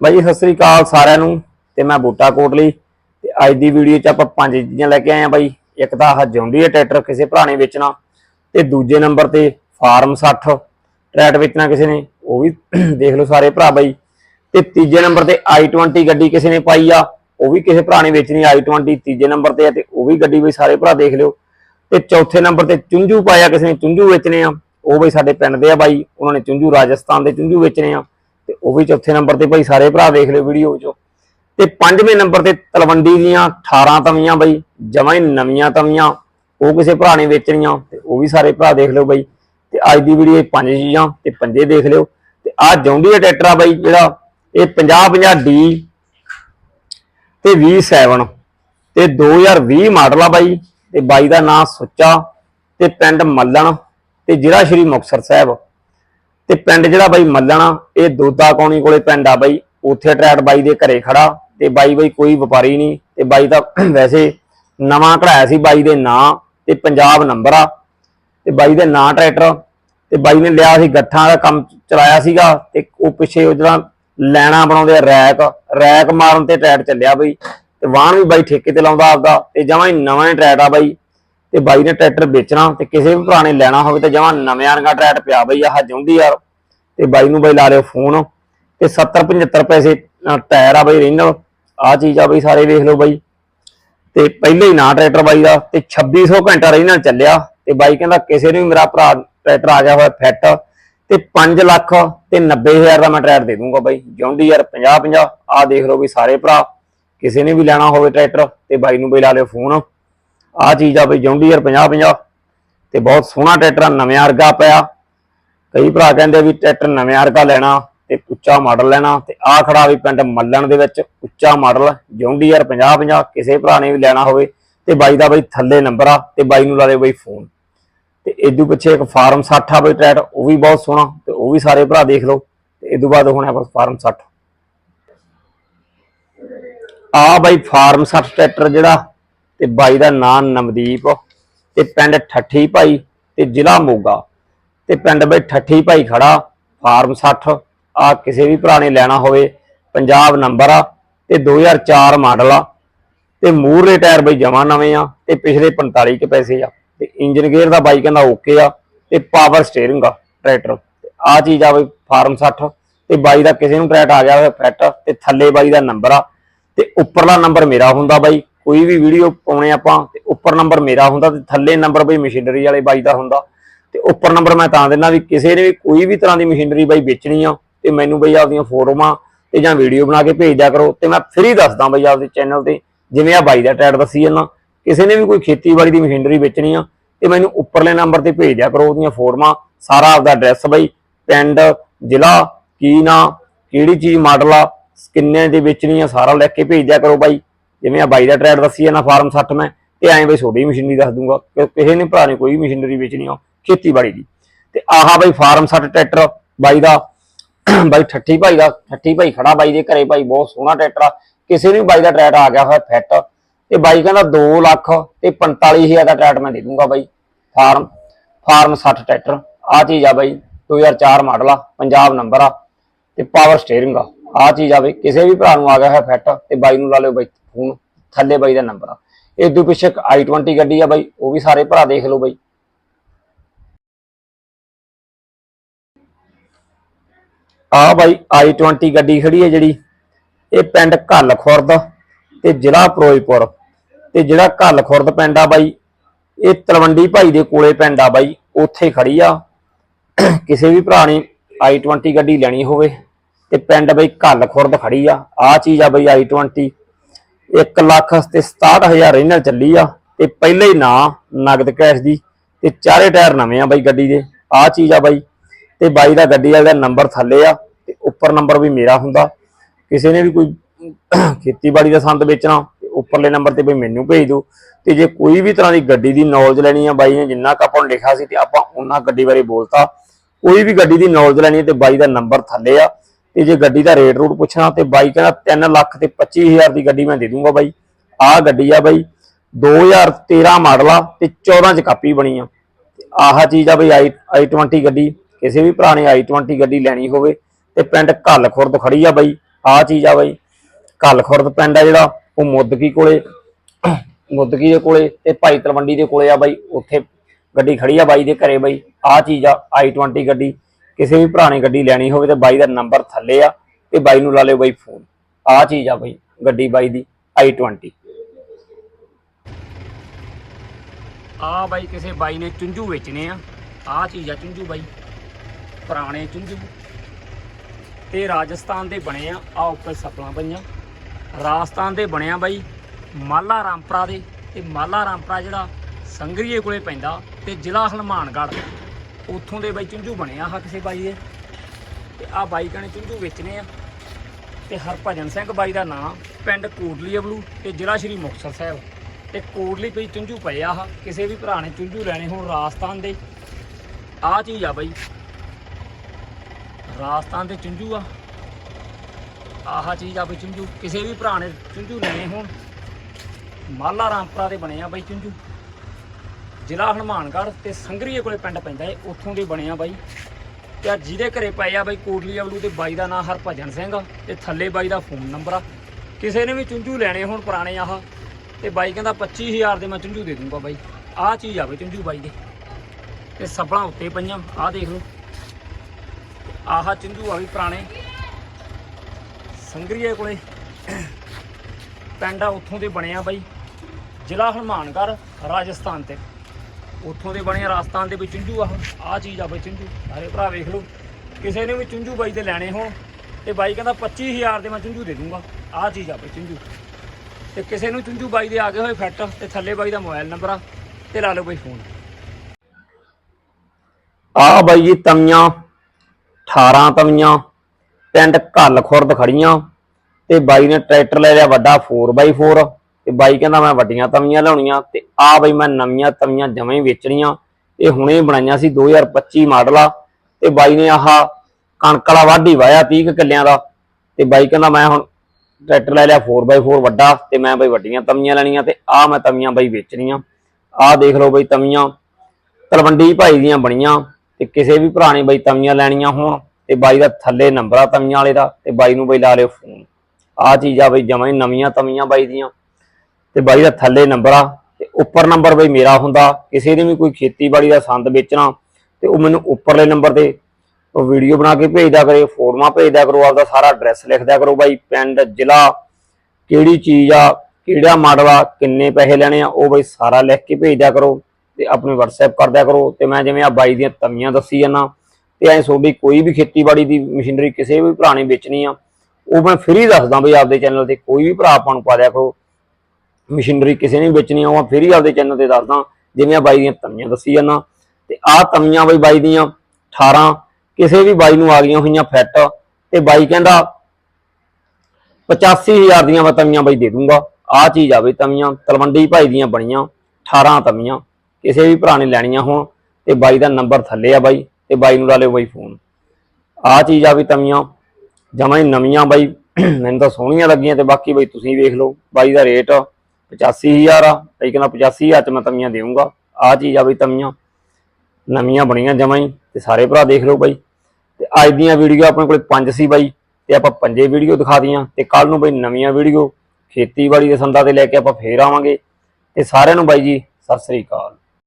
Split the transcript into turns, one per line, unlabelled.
ਬਾਈ ਸਤਿ ਸ੍ਰੀ ਅਕਾਲ ਸਾਰਿਆਂ ਨੂੰ ਤੇ ਮੈਂ ਬੂਟਾ ਕੋਟਲੀ ਤੇ ਅੱਜ ਦੀ ਵੀਡੀਓ 'ਚ ਆਪਾਂ ਪੰਜ ਚੀਜ਼ਾਂ ਲੈ ਕੇ ਆਏ ਆ ਬਾਈ। ਇੱਕ ਤਾਂ ਆਹ ਜੌਂਡੀ ਟਰੈਕਟਰ ਕਿਸੇ ਭਰਾ ਨੇ ਵੇਚਣਾ। ਤੇ ਦੂਜੇ ਨੰਬਰ ਤੇ ਫਾਰਮ 60 ਟਰੈਕਟਰ ਵੇਚਣਾ ਕਿਸੇ ਨੇ, ਉਹ ਵੀ ਦੇਖ ਲਓ ਸਾਰੇ ਭਰਾ ਬਾਈ। ਤੇ ਤੀਜੇ ਨੰਬਰ ਤੇ i20 ਗੱਡੀ ਕਿਸੇ ਨੇ ਪਾਈ ਆ, ਉਹ ਵੀ ਕਿਸੇ ਭਰਾ ਨੇ ਵੇਚਣੀ i20 ਤੀਜੇ ਨੰਬਰ ਤੇ ਆ ਤੇ ਉਹ ਵੀ ਗੱਡੀ ਬਈ ਸਾਰੇ ਭਰਾ ਦੇਖ ਲਿਓ। ਤੇ ਚੌਥੇ ਨੰਬਰ ਤੇ ਚੁੰਝੂ ਪਾਇਆ ਕਿਸੇ ਨੇ, ਚੁੰਝੂ ਵੇਚਣੇ ਆ। ਉਹ ਬਈ ਸਾਡੇ ਪਿੰਡ ਦੇ ਆ ਬਾਈ। ਉਹਨਾਂ ਨੇ ਚੁੰਝੂ ਰਾਜਸਥਾਨ ਦੇ ਚੁੰਝੂ ਵੇਚਣੇ ਆ। ਉਹ ਵੀ ਚੌਥੇ ਨੰਬਰ ਤੇ ਭਾਈ, ਸਾਰੇ ਭਰਾ ਦੇਖ ਲਿਓ ਵੀਡੀਓ ਵਿੱਚ ਤੇ ਪੰਜਵੇਂ ਨੰਬਰ ਤੇ ਤਲਵੰਡੀ ਦੀਆਂ 18 ਤਵੀਆਂ ਬਾਈ, ਜਮਾਂ ਹੀ ਨਵੀਆਂ ਤਵੀਆਂ, ਉਹ ਕਿਸੇ ਭਰਾ ਨੇ ਵੇਚਣੀਆਂ, ਤੇ ਉਹ ਵੀ ਸਾਰੇ ਭਰਾ ਦੇਖ ਲਿਓ ਬਾਈ। ਤੇ ਅੱਜ ਦੀ ਵੀਡੀਓ ਪੰਜ ਚੀਜ਼ਾਂ, ਤੇ ਪੰਜੇ ਦੇਖ ਲਿਓ। ਤੇ ਆ ਜੌਂਡੀ ਦਾ ਟਰੈਕਟਰ ਆ ਬਈ, ਜਿਹੜਾ ਇਹ 50 50 ਡੀ ਤੇ 27 ਤੇ 2020 ਮਾਡਲ ਆ ਬਾਈ, ਤੇ ਬਾਈ ਦਾ ਨਾਮ ਸੁੱਚਾ, ਤੇ ਪਿੰਡ ਮੱਲਣ, ਤੇ ਜ਼ਿਲ੍ਹਾ ਸ਼੍ਰੀ ਮੁਕਤਸਰ ਸਾਹਿਬ। ਤੇ ਪਿੰਡ ਜਿਹੜਾ ਬਾਈ ਮੱਲਣਾ, ਇਹ ਦੋਦਾ ਕੌਣੀ ਕੋਲੇ ਪਿੰਡ ਆ ਬਾਈ। ਉੱਥੇ ਟਰੈਕਟ ਬਾਈ ਦੇ ਘਰੇ ਖੜਾ ਤੇ ਬਾਈ ਬਾਈ ਕੋਈ ਵਪਾਰੀ ਨਹੀਂ ਤੇ ਬਾਈ ਦਾ ਵੈਸੇ ਨਵਾਂ ਕਢਾਇਆ ਸੀ ਬਾਈ ਦੇ ਨਾਂ ਤੇ ਪੰਜਾਬ ਨੰਬਰ ਆ। ਤੇ ਬਾਈ ਦੇ ਨਾਂ ਟਰੈਕਟਰ ਤੇ ਬਾਈ ਨੇ ਲਿਆ ਸੀ ਗੱਠਾਂ ਦਾ ਕੰਮ ਚਲਾਇਆ ਸੀਗਾ ਤੇ ਉਹ ਪਿੱਛੇ ਉਹ ਜਿਹੜਾ ਲੈਣਾ ਬਣਾਉਂਦੇ ਆ ਰੈਕ ਰੈਕ ਮਾਰਨ ਤੇ ਟਰੈਕਟ ਚੱਲਿਆ ਬਈ। ਤੇ ਵਾਹਣ ਵੀ ਬਾਈ ਠੇਕੇ ਤੇ ਲਾਉਂਦਾ ਆਪਦਾ ਤੇ ਜਮਾਂ ਹੀ ਨਵਾਂ ਟਰੈਕਟ ਆ ਬਾਈ। ਤੇ ਬਾਈ ਨੇ ਟਰੈਕਟਰ ਵੇਚਣਾ, ਤੇ ਕਿਸੇ ਵੀ ਭਰਾ ਨੇ ਲੈਣਾ ਹੋਵੇ ਤੇ ਜਮਾਂ ਨਵੇਂ ਵਰਗਾ ਟਰੈਕਟ ਪਿਆ ਬਈ ਆਹ ਜੁੰਦੀ ਯਾਰ। ਤੇ ਬਾਈ ਨੂੰ ਬਾਈ ਲਾ ਲਿਓ ਫੋਨ, ਤੇ 70 75 ਪੈਸੇ ਟਾਇਰ ਆ ਬਾਈ ਰਿੰਨਲ ਆ ਚੀਜ਼ ਆ ਬਈ ਸਾਰੇ ਵੇਖ ਲਓ ਬਾਈ। ਤੇ ਪਹਿਲੇ ਹੀ ਨਾ ਟਰੈਕਟਰ ਬਾਈ ਦਾ, ਤੇ 2600 ਘੰਟਾ ਰਿੰਨਲ ਚੱਲਿਆ, ਤੇ ਬਾਈ ਕਹਿੰਦਾ ਕਿਸੇ ਨੂੰ ਵੀ ਮੇਰਾ ਭਰਾ ਟਰੈਕਟਰ ਆ ਗਿਆ ਹੋਇਆ ਫਿੱਟ, ਤੇ 5 ਲੱਖ ਤੇ 90000 ਦਾ ਮੈਂ ਟਰੈਕਟਰ ਦੇ ਦੂੰਗਾ ਬਾਈ। ਜੌਂਡੀ ਯਾਰ 50 50 ਆ ਦੇਖ ਲਓ ਵੀ ਸਾਰੇ ਭਰਾ, ਕਿਸੇ ਨੇ ਵੀ ਲੈਣਾ ਹੋਵੇ ਟਰੈਕਟਰ, ਤੇ ਬਾਈ ਨੂੰ ਬਈ ਲਾ ਲਿਓ ਫੋਨ। ਆ ਚੀਜ਼ ਆ ਬਈ ਜੌਂਡੀ ਯਾਰ 50 50 ਤੇ ਬਹੁਤ ਸੋਹਣਾ ਟਰੈਕਟਰ ਨਵੇਂ ਵਰਗਾ ਪਿਆ। ਕਈ ਭਰਾ ਕਹਿੰਦੇ ਵੀ ਟਰੈਕਟਰ ਨਵੇਂ ਵਰਗਾ ਲੈਣਾ ਤੇ ਉੱਚਾ ਮਾਡਲ ਲੈਣਾ ਤੇ ਆ ਖੜਾ ਵੀ ਪਿੰਡ ਮੱਲਣ ਦੇ ਵਿੱਚ ਉੱਚਾ ਮਾਡਲ, ਜੌਂਡੀ 50 50 ਕਿਸੇ ਭਰਾ ਨੇ ਵੀ ਲੈਣਾ ਹੋਵੇ ਤੇ ਬਾਈ ਦਾ ਬਈ ਥੱਲੇ ਨੰਬਰ ਆ ਤੇ ਬਾਈ ਨੂੰ ਲਾ ਲਿਓ ਬਈ ਫੋਨ। ਤੇ ਇਦੋਂ ਪਿੱਛੇ ਇੱਕ ਫਾਰਮ 60 ਆ ਬਈ ਟਰੈਕਟਰ, ਉਹ ਵੀ ਬਹੁਤ ਸੋਹਣਾ ਤੇ ਉਹ ਵੀ ਸਾਰੇ ਭਰਾ ਦੇਖ ਲਓ। ਤੇ ਇਦੋਂ ਬਾਅਦ ਹੁਣ ਆਪਾਂ ਫਾਰਮ 60 ਆ ਬਾਈ ਫਾਰਮ 60 ਟਰੈਕਟਰ ਜਿਹੜਾ ਤੇ ਬਾਈ ਦਾ ਨਾਮ ਨਵਦੀਪ ਤੇ ਪਿੰਡ ਠੱਠੀ ਭਾਈ ਤੇ ਜ਼ਿਲ੍ਹਾ ਮੋਗਾ। ਤੇ ਪਿੰਡ ਬਈ ਠੱਠੀ ਭਾਈ ਖੜਾ, ਫਾਰਮ 60 ਆ ਕਿਸੇ ਵੀ ਭਰਾ ਨੇ ਲੈਣਾ ਹੋਵੇ, ਪੰਜਾਬ ਨੰਬਰ ਆ, ਤੇ 2004 ਮਾਡਲ ਆ। ਤੇ ਮੂਹਰੇ ਟਾਇਰ ਬਈ ਜਮਾ ਨਵੇਂ ਆ, ਤੇ ਪਿਛਲੇ 45 ਕੇ ਪੈਸੇ ਆ। ਤੇ ਇੰਜਨ ਗੇਅਰ ਦਾ ਬਾਈ ਕਹਿੰਦਾ ਓਕੇ ਆ, ਤੇ ਪਾਵਰ ਸਟੀਅਰਿੰਗ ਆ, ਟਰੈਕਟਰ। ਤੇ ਆ ਚੀਜ਼ ਆ ਬਈ ਫਾਰਮ 60 ਤੇ ਬਾਈ ਦਾ ਕਿਸੇ ਨੂੰ ਟਰੈਕਟ ਆ ਗਿਆ ਹੋਇਆ ਫਿੱਟ ਤੇ ਥੱਲੇ ਬਾਈ ਦਾ ਨੰਬਰ ਆ, ਤੇ ਉੱਪਰਲਾ ਨੰਬਰ ਮੇਰਾ ਹੁੰਦਾ ਬਾਈ। ਕੋਈ ਵੀ ਵੀਡੀਓ ਪਾਉਣੇ ਆਪਾਂ, ਤੇ ਉੱਪਰ ਨੰਬਰ ਮੇਰਾ ਹੁੰਦਾ ਤੇ ਥੱਲੇ ਨੰਬਰ ਬਈ ਮਸ਼ੀਨਰੀ ਵਾਲੇ ਬਾਈ ਦਾ ਹੁੰਦਾ। ਤੇ ਉੱਪਰ ਨੰਬਰ ਮੈਂ ਤਾਂ ਦਿੰਦਾ ਵੀ ਕਿਸੇ ਨੇ ਵੀ ਕੋਈ ਵੀ ਤਰ੍ਹਾਂ ਦੀ ਮਸ਼ੀਨਰੀ ਬਾਈ ਵੇਚਣੀ ਆ, ਤੇ ਮੈਨੂੰ ਬਈ ਆਪਦੀਆਂ ਫੋਟੋਆਂ ਤੇ ਜਾਂ ਵੀਡੀਓ ਬਣਾ ਕੇ ਭੇਜ ਦਿਆ ਕਰੋ, ਤੇ ਮੈਂ ਫ੍ਰੀ ਦੱਸਦਾ ਬਈ ਆਪਦੇ ਚੈਨਲ ਤੇ, ਜਿਵੇਂ ਆ ਬਾਈ ਦਾ ਟਰੈਕਟ ਦੱਸੀ ਜਾਂਦਾ। ਕਿਸੇ ਨੇ ਵੀ ਕੋਈ ਖੇਤੀਬਾੜੀ ਦੀ ਮਸ਼ੀਨਰੀ ਵੇਚਣੀ ਆ, ਤੇ ਮੈਨੂੰ ਉੱਪਰਲੇ ਨੰਬਰ ਤੇ ਭੇਜ ਦਿਆ ਕਰੋ ਉਹਦੀਆਂ ਫੋਟੋਆਂ, ਸਾਰਾ ਆਪਦਾ ਐਡਰੈਸ ਬਈ, ਪਿੰਡ, ਜ਼ਿਲ੍ਹਾ, ਕੀ ਨਾਂ, ਕਿਹੜੀ ਚੀਜ਼ ਮਾਡਲ ਆ, ਕਿੰਨੇ ਦੇ ਵੇਚਣੀ ਆ, ਸਾਰਾ ਲਿਖ ਕੇ ਭੇਜ ਦਿਆ ਕਰੋ ਬਾਈ। ਜਿਵੇਂ ਆ ਬਾਈ ਦਾ ਟਰੈਕਟ ਦੱਸੀ ਜਾਂਦਾ, ਫਾਰਮ 60 ਮੈਂ ਤੇ ਐਂ ਬਈ ਛੋਟੀ ਮਸ਼ੀਨਰੀ ਦੱਸ ਦੂੰਗਾ ਕਿਸੇ ਨੇ ਭਰਾ ਨੇ ਕੋਈ ਮਸ਼ੀਨਰੀ ਵੇਚਣੀ ਆ ਖੇਤੀਬਾੜੀ ਦੀ। ਤੇ ਆਹ ਬਈ ਫਾਰਮ 60 ਟਰੈਕਟਰ ਬਾਈ ਦਾ, ਬਾਈ ਠੱਠੀ ਭਾਈ ਦਾ, ਠੱਠੀ ਭਾਈ ਖੜਾ ਬਾਈ ਦੇ ਘਰੇ ਭਾਈ, ਬਹੁਤ ਸੋਹਣਾ ਟਰੈਕਟਰ ਆ। ਕਿਸੇ ਨੂੰ ਬਾਈ ਦਾ ਟਰੈਕਟਰ ਆ ਗਿਆ ਹੋਇਆ ਫਿੱਟ, ਤੇ ਬਾਈ ਕਹਿੰਦਾ 2 ਲੱਖ ਤੇ 45000 ਦਾ ਟਰੈਕਟਰ ਮੈਂ ਦੇ ਦੂੰਗਾ ਬਾਈ, ਫਾਰਮ ਫਾਰਮ 60 ਟਰੈਕਟਰ। ਆ ਚੀਜ਼ ਆ ਬਾਈ 2004 ਮਾਡਲ ਆ, ਪੰਜਾਬ ਨੰਬਰ ਆ, ਤੇ ਪਾਵਰ ਸਟੀਅਰਿੰਗ ਆ। ਆ ਚੀਜ਼ ਆ ਬਈ, ਕਿਸੇ ਵੀ ਭਰਾ ਨੂੰ ਆ ਗਿਆ ਹੋਇਆ ਫਿੱਟ, ਤੇ ਬਾਈ ਨੂੰ ਲਾ ਲਿਓ ਬਾਈ। ਫੋਨ ਥੱਲੇ ਬਾਈ ਦਾ ਨੰਬਰ ਆ। ਇਹ ਤੋਂ ਪਿੱਛੇ ਇੱਕ i20 ਗੱਡੀ ਆ ਬਾਈ, ਉਹ ਵੀ ਸਾਰੇ ਭਰਾ ਦੇਖ ਲਓ ਬਾਈ। ਆ ਬਾਈ i20 ਗੱਡੀ ਖੜੀ ਹੈ ਜਿਹੜੀ, ਇਹ ਪਿੰਡ ਘੱਲ ਖੁਰਦ ਤੇ ਜ਼ਿਲ੍ਹਾ ਫਿਰੋਜ਼ਪੁਰ। ਤੇ ਜਿਹੜਾ ਘੱਲ ਖੁਰਦ ਪਿੰਡ ਆ ਬਾਈ, ਇਹ ਤਲਵੰਡੀ ਭਾਈ ਦੇ ਕੋਲੇ ਪਿੰਡ ਆ ਬਾਈ, ਉੱਥੇ ਖੜੀ ਆ। ਕਿਸੇ ਵੀ ਭਰਾ ਨੇ i20 ਗੱਡੀ ਲੈਣੀ ਹੋਵੇ, ਤੇ ਪਿੰਡ ਬਈ ਘੱਲ ਖੁਰਦ ਖੜੀ ਆ। ਆ ਚੀਜ਼ ਆ ਬਈ i20 1 ਲੱਖ ਤੇ 67000 ਇਹਨਾਂ ਚੱਲੀ ਆ। ਤੇ ਪਹਿਲੇ ਹੀ ਨਾ ਨਗਦ ਕੈਸ਼ ਦੀ। ਤੇ ਚਾਰੇ ਟਾਇਰ ਨਵੇਂ ਆ ਬਾਈ ਗੱਡੀ ਦੇ। ਆ ਚੀਜ਼ ਆ ਬਾਈ। ਤੇ ਬਾਈ ਦਾ ਗੱਡੀ ਵਾਲੇ ਦਾ ਨੰਬਰ ਥੱਲੇ ਆ। ਤੇ ਉੱਪਰ ਨੰਬਰ ਵੀ ਮੇਰਾ ਹੁੰਦਾ। ਕਿਸੇ ਨੇ ਵੀ ਕੋਈ ਖੇਤੀਬਾੜੀ ਦਾ ਸੰਦ ਵੇਚਣਾ, ਤੇ ਉੱਪਰਲੇ ਨੰਬਰ ਤੇ ਬਈ ਮੈਨੂੰ ਭੇਜ ਦਿਓ। ਤੇ ਜੇ ਕੋਈ ਵੀ ਤਰ੍ਹਾਂ ਦੀ ਗੱਡੀ ਦੀ ਨੌਲੇਜ ਲੈਣੀ ਆ ਬਾਈ ਨੇ, ਜਿੰਨਾ ਕੁ ਆਪਾਂ ਨੂੰ ਲਿਖਿਆ ਸੀ ਤੇ ਆਪਾਂ ਉਹਨਾਂ ਗੱਡੀ ਬਾਰੇ ਬੋਲਤਾ। ਕੋਈ ਵੀ ਗੱਡੀ ਦੀ ਨੌਲੇਜ ਲੈਣੀ ਹੈ ਤੇ ਬਾਈ ਦਾ ਨੰਬਰ ਥੱਲੇ ਆ। ਤੇ ਜੇ ਗੱਡੀ ਦਾ ਰੇਟ ਰੂਟ ਪੁੱਛਣਾ ਤੇ ਬਾਈ ਕਹਿੰਦਾ 3 ਲੱਖ ਤੇ 25000 ਦੀ ਗੱਡੀ ਮੈਂ ਦੇ ਦੂੰਗਾ ਬਾਈ। ਆਹ ਗੱਡੀ ਆ ਬਾਈ। 2013 ਮਾਡਲ ਆ ਤੇ 14 ਚ ਕਾਪੀ ਬਣੀ ਆ। ਆਹ ਚੀਜ਼ ਆ ਬਈ i i20 ਗੱਡੀ। ਕਿਸੇ ਵੀ ਪੁਰਾਣੀ ਨੇ i20 ਗੱਡੀ ਲੈਣੀ ਹੋਵੇ ਤੇ ਪਿੰਡ ਘੱਲ ਖੁਰਦ ਖੜੀ ਆ ਬਾਈ। ਆਹ ਚੀਜ਼ ਆ ਬਾਈ। ਘੱਲ ਖੁਰਦ ਪਿੰਡ ਆ ਜਿਹੜਾ, ਉਹ ਮੁੱਦਕੀ ਕੋਲੇ, ਮੁੱਦਕੀ ਦੇ ਕੋਲੇ ਤੇ ਭਾਈ ਤਲਵੰਡੀ ਦੇ ਕੋਲੇ ਆ ਬਾਈ। ਉੱਥੇ ਗੱਡੀ ਖੜੀ ਆ ਬਾਈ ਦੇ ਘਰੇ ਬਾਈ। ਆਹ ਚੀਜ਼ ਆ i20 ਗੱਡੀ। ਕਿਸੇ ਵੀ ਭਰਾ ਨੇ ਗੱਡੀ ਲੈਣੀ ਹੋਵੇ ਤੇ ਬਾਈ ਦਾ ਨੰਬਰ ਥੱਲੇ ਆ ਤੇ ਬਾਈ ਨੂੰ ਲਾ ਲਿਓ ਬਾਈ ਫੋਨ। ਆ ਚੀਜ਼ ਆ ਬਾਈ, ਗੱਡੀ ਬਾਈ ਦੀ i20 ਆ ਬਾਈ ਕਿਸੇ ਬਾਈ ਨੇ ਚੁੰਝੂ ਵੇਚਨੇ ਆ। ਆ ਚੀਜ਼ ਆ ਚੁੰਝੂ ਬਾਈ, ਪੁਰਾਣੇ ਚੁੰਝੂ। ਤੇ ਰਾਜਸਥਾਨ ਦੇ ਬਣੇ ਆ ਆ ਉੱਪਰ ਸਪਲਾਂ ਪਈਆਂ। ਰਾਜਸਥਾਨ ਦੇ ਬਣਿਆ ਬਾਈ, ਮਾਲਾ ਰਾਮਪਰਾ ਦੇ। ਤੇ ਮਾਲਾ ਰਾਮਪਰਾ ਜਿਹੜਾ ਸੰਗਰੀਏ ਕੋਲੇ ਪੈਂਦਾ ਤੇ ਜ਼ਿਲ੍ਹਾ ਹਨੂਮਾਨਗੜ੍ਹ। ਉੱਥੋਂ ਦੇ ਬਾਈ ਚੁੰਝੂ ਬਣਿਆ ਆ ਕਿਸੇ ਬਾਈ ਦੇ। ਤੇ ਆ ਬਾਈ ਕਣੇ ਚੁੰਝੂ ਵੇਚਨੇ ਆ। ਤੇ ਹਰਭਜਨ ਸਿੰਘ ਬਾਈ ਦਾ ਨਾਂ ਪਿੰਡ ਕੋਟਲੀ ਅਬਲੂ ਤੇ ਜ਼ਿਲ੍ਹਾ ਸ਼੍ਰੀ ਮੁਕਤਸਰ ਸਾਹਿਬ। ਤੇ ਕੋਟਲੀ ਪਈ ਚੁੰਝੂ ਪਏ ਆ ਆਹ। ਕਿਸੇ ਵੀ ਭਰਾ ਨੇ ਚੁੰਝੂ ਲੈਣੇ ਹੋਣ ਰਾਜਸਥਾਨ ਦੇ। ਆ ਚੀਜ਼ ਆ ਬਾਈ। ਰਾਜਸਥਾਨ ਦੇ ਚੁੰਝੂ ਆ। ਆਹ ਚੀਜ਼ ਆ ਬਈ ਚੁੰਝੂ ਕਿਸੇ ਵੀ ਭਰਾ ਨੇ ਚੁੰਝੂ ਲੈਣੇ ਹੋਣ। ਮਾਲਾ ਰਾਮਪੁਰਾ ਦੇ ਬਣੇ ਆ ਬਾਈ ਚੁੰਝੂ ਜ਼ਿਲ੍ਹਾ ਹਨੂਮਾਨਗੜ੍ਹ ਤੇ ਸੰਗਰੀਏ ਕੋਲੇ ਪਿੰਡ ਪੈਂਦਾ ਏ, ਉੱਥੋਂ ਦੇ ਬਣਿਆ ਬਾਈ। ਤੇ ਆਹ ਜਿਹਦੇ ਘਰੇ ਪਏ ਆ ਬਾਈ ਕੋਟਲੀ ਅਬਲੂ ਤੇ ਬਾਈ ਦਾ ਨਾਂ ਹਰਭਜਨ ਸਿੰਘ ਆ, ਤੇ ਥੱਲੇ ਬਾਈ ਦਾ ਫੋਨ ਨੰਬਰ ਆ। ਕਿਸੇ ਨੇ ਵੀ ਚੁੰਝੂ ਲੈਣੇ ਹੋਣ ਪੁਰਾਣੇ ਆਹ, ਤੇ ਬਾਈ ਕਹਿੰਦਾ 25000 ਦੇ ਮੈਂ ਚੁੰਝੂ ਦੇ ਦੂੰਗਾ ਬਾਈ। ਆਹ ਚੀਜ਼ ਆ ਬਈ ਚੁੰਝੂ ਬਾਈ ਦੇ। ਤੇ ਸੱਬਲਾਂ ਉੱਤੇ ਪਈਆਂ, ਆਹ ਦੇਖ ਲਓ। ਆਹ ਚੁੰਝੂ ਆ ਵੀ ਪੁਰਾਣੇ। ਸੰਗਰੀਏ ਕੋਲੇ ਪਿੰਡ ਆ, ਉੱਥੋਂ ਦੇ ਬਣਿਆ ਬਾਈ। ਜ਼ਿਲ੍ਹਾ ਹਨੂਮਾਨਗੜ੍ਹ, ਰਾਜਸਥਾਨ ਤੇ। ਉੱਥੋਂ ਦੇ ਬਣਿਆ ਰਾਜਸਥਾਨ ਦੇ ਵਿੱਚ ਚੁੰਝੂ ਆ। ਆਹ ਚੀਜ਼ ਆ ਬਈ ਚੁੰਝੂ ਸਾਰੇ ਭਰਾ ਵੇਖ ਲਓ। ਕਿਸੇ ਨੇ ਵੀ ਚੁੰਝੂ ਬਾਈ ਦੇ ਲੈਣੇ ਹੋਣ ਤੇ ਬਾਈ ਕਹਿੰਦਾ 25000 ਦੇ ਮੈਂ ਚੁੰਝੂ ਦੇ ਦੂੰਗਾ। ਆਹ ਚੀਜ਼ ਆ ਬਈ ਚੁੰਝੂ ਤੇ ਕਿਸੇ ਨੂੰ ਚੁੰਝੂ ਬਾਈ ਦੇ ਆ ਗਏ ਹੋਏ ਫਿੱਟ ਤੇ ਥੱਲੇ ਬਾਈ ਦਾ ਮੋਬਾਈਲ ਨੰਬਰ ਆ ਤੇ ਲਾ ਲਓ ਬਾਈ ਫੋਨ। ਆ ਬਾਈ ਜੀ ਤਵੀਆਂ 18 ਤਵੀਆਂ, ਪਿੰਡ ਘੱਲ ਖੁਰਦ ਖੜੀਆਂ ਤੇ ਬਾਈ ਨੇ ਟਰੈਕਟਰ ਲੈ ਲਿਆ ਵੱਡਾ 4x4 ਤੇ ਬਾਈ ਕਹਿੰਦਾ ਮੈਂ ਵੱਡੀਆਂ ਤਵੀਆਂ ਲਿਆਉਣੀਆਂ ਤੇ ਆ ਬਈ ਮੈਂ ਨਵੀਆਂ ਤਵੀਆਂ ਜਮਾਂ ਵੇਚਣੀਆਂ। ਇਹ ਹੁਣੇ ਬਣਾਈਆਂ ਸੀ 2025 ਮਾਡਲ ਆ। ਤੇ ਬਾਈ ਨੇ ਆਹ ਕਣਕ ਵਾਲਾ ਵਾਢੀ ਵਾਇਆ 30 ਕਿੱਲਿਆਂ ਦਾ। ਤੇ ਬਾਈ ਕਹਿੰਦਾ ਮੈਂ ਹੁਣ ਟਰੈਕਟਰ ਲੈ ਲਿਆ 4x4 ਵੱਡਾ ਤੇ ਮੈਂ ਬਈ ਵੱਡੀਆਂ ਤਵੀਆਂ ਲੈਣੀਆਂ ਤੇ ਆ ਮੈਂ ਤਵੀਆਂ ਬਾਈ ਵੇਚਣੀਆਂ। ਆ ਦੇਖ ਲਓ ਬਈ ਤਵੀਆਂ ਤਲਵੰਡੀ ਭਾਈ ਦੀਆਂ ਬਣੀਆਂ ਤੇ ਕਿਸੇ ਵੀ ਭਰਾ ਨੇ ਬਈ ਤਵੀਆਂ ਲੈਣੀਆਂ ਹੋਣ ਤੇ ਬਾਈ ਦਾ ਥੱਲੇ ਨੰਬਰ ਆ ਤਵੀਆਂ ਵਾਲੇ ਦਾ ਤੇ ਬਾਈ ਨੂੰ ਬਈ ਲਾ ਲਿਓ ਫੋਨ ਆ ਚੀਜ਼ ਆ ਬਈ ਜਮਾਂ ਨਵੀਆਂ ਤਵੀਆਂ ਬਾਈ ਦੀਆਂ। ਤੇ ਬਾਈ ਦਾ ਥੱਲੇ ਨੰਬਰ ਆ, ਤੇ ਉੱਪਰ ਨੰਬਰ ਬਈ ਮੇਰਾ ਹੁੰਦਾ, ਕਿਸੇ ਨੇ ਵੀ ਕੋਈ ਖੇਤੀਬਾੜੀ ਦਾ ਸੰਦ ਵੇਚਣਾ, ਤੇ ਉਹ ਮੈਨੂੰ ਉੱਪਰਲੇ ਨੰਬਰ ਤੇ ਉਹ ਵੀਡੀਓ ਬਣਾ ਕੇ ਭੇਜਦਾ ਕਰੇ, ਫੋਟੋਆਂ ਭੇਜਦਾ ਕਰੋ, ਆਪਦਾ ਸਾਰਾ ਐਡਰੈਸ ਲਿਖਦਾ ਕਰੋ ਬਾਈ, ਪਿੰਡ, ਜ਼ਿਲ੍ਹਾ, ਕਿਹੜੀ ਚੀਜ਼ ਆ, ਕਿਹੜਾ ਮਾਡਲ ਆ, ਕਿੰਨੇ ਪੈਸੇ ਲੈਣੇ ਆ, ਉਹ ਬਾਈ ਸਾਰਾ ਲਿਖ ਕੇ ਭੇਜਦਾ ਕਰੋ ਤੇ ਆਪਣੇ WhatsApp ਕਰਦਿਆ ਕਰੋ, ਤੇ ਮੈਂ ਜਿਵੇਂ ਆ ਬਾਈ ਦੀਆਂ ਤਮੀਆਂ ਦੱਸੀ ਜਾਂਦਾ, ਤੇ ਐ ਤੁਹਾਡੀ ਕੋਈ ਵੀ ਖੇਤੀਬਾੜੀ ਦੀ ਮਸ਼ੀਨਰੀ ਕਿਸੇ ਵੀ ਭਰਾ ਨੇ ਵੇਚਣੀ ਆ, ਉਹ ਮੈਂ ਫ੍ਰੀ ਦੱਸਦਾ ਬਈ ਆਪਦੇ ਚੈਨਲ ਤੇ, ਕੋਈ ਵੀ ਭਰਾ ਆਪਾਂ ਨੂੰ ਪਾ ਦਿਆ ਕਰੋ ਮਸ਼ੀਨਰੀ ਕਿਸੇ ਨੇ ਵੀ ਵੇਚਣੀ ਆ, ਉਹ ਮੈਂ ਆਪਦੇ ਚੈਨਲ ਤੇ ਦੱਸਦਾ ਜਿਵੇਂ ਆ ਬਾਈ ਦੀਆਂ ਤਮੀਆਂ ਦੱਸੀ ਜਾਂਦਾ। ਤੇ ਆਹ ਤਵੀਆਂ ਬਈ ਬਾਈ ਦੀਆਂ 18 ਕਿਸੇ ਵੀ ਬਾਈ ਨੂੰ ਆ ਗਈਆਂ ਹੋਈਆਂ ਫਿੱਟ, ਤੇ ਬਾਈ ਕਹਿੰਦਾ 85000 ਦੀਆਂ ਮੈਂ ਤਵੀਆਂ ਬਾਈ ਦੇ ਦੂੰਗਾ। ਆਹ ਚੀਜ਼ ਆਵੇ ਬਈ ਤਵੀਆਂ ਤਲਵੰਡੀ ਭਾਈ ਦੀਆਂ ਬਣੀਆਂ 18 ਤਵੀਆਂ ਕਿਸੇ ਵੀ ਭਰਾ ਨੇ ਲੈਣੀਆਂ ਹੋਣ, ਤੇ ਬਾਈ ਦਾ ਨੰਬਰ ਥੱਲੇ ਆ ਬਾਈ, ਤੇ ਬਾਈ ਨੂੰ ਲਾ ਲਿਓ ਬਾਈ ਫੋਨ। ਆਹ ਚੀਜ਼ ਆ ਵੀ ਤਵੀਆਂ ਜਮਾਂ ਹੀ ਨਵੀਆਂ ਬਾਈ, ਮੈਨੂੰ ਤਾਂ ਸੋਹਣੀਆਂ ਲੱਗੀਆਂ ਤੇ ਬਾਕੀ ਬਾਈ ਤੁਸੀਂ ਵੇਖ ਲਓ, ਬਾਈ ਦਾ ਰੇਟ 85000 ਆ ਬਾਈ ਕਹਿੰਦਾ 85000 ਚ ਮੈਂ ਤਵੀਆਂ ਦੇਵਾਂਗਾ ਆਹ ਚੀਜ਼ ਆ ਬਈ ਤਵੀਆਂ। ਨਵੀਆਂ ਬਣੀਆਂ ਜਮਾਂ ਹੀ, ਤੇ ਸਾਰੇ ਭਰਾ ਦੇਖ ਲਓ ਬਾਈ। ਤੇ ਅੱਜ ਦੀਆਂ ਵੀਡੀਓ ਆਪਣੇ ਕੋਲ ਪੰਜ ਸੀ ਬਾਈ, ਤੇ ਆਪਾਂ ਪੰਜੇ ਵੀਡੀਓ ਦਿਖਾ ਦੀਆਂ ਤੇ ਕੱਲ ਨੂੰ ਬਾਈ ਨਵੀਆਂ ਵੀਡੀਓ ਖੇਤੀਬਾੜੀ ਦੇ ਸੰਦਾਂ ਤੇ ਲੈ ਕੇ ਆਪਾਂ ਫੇਰ ਆਵਾਂਗੇ। ਤੇ ਸਾਰਿਆਂ ਨੂੰ ਬਾਈ ਜੀ, ਸਤਿ ਸ੍ਰੀ ਅਕਾਲ।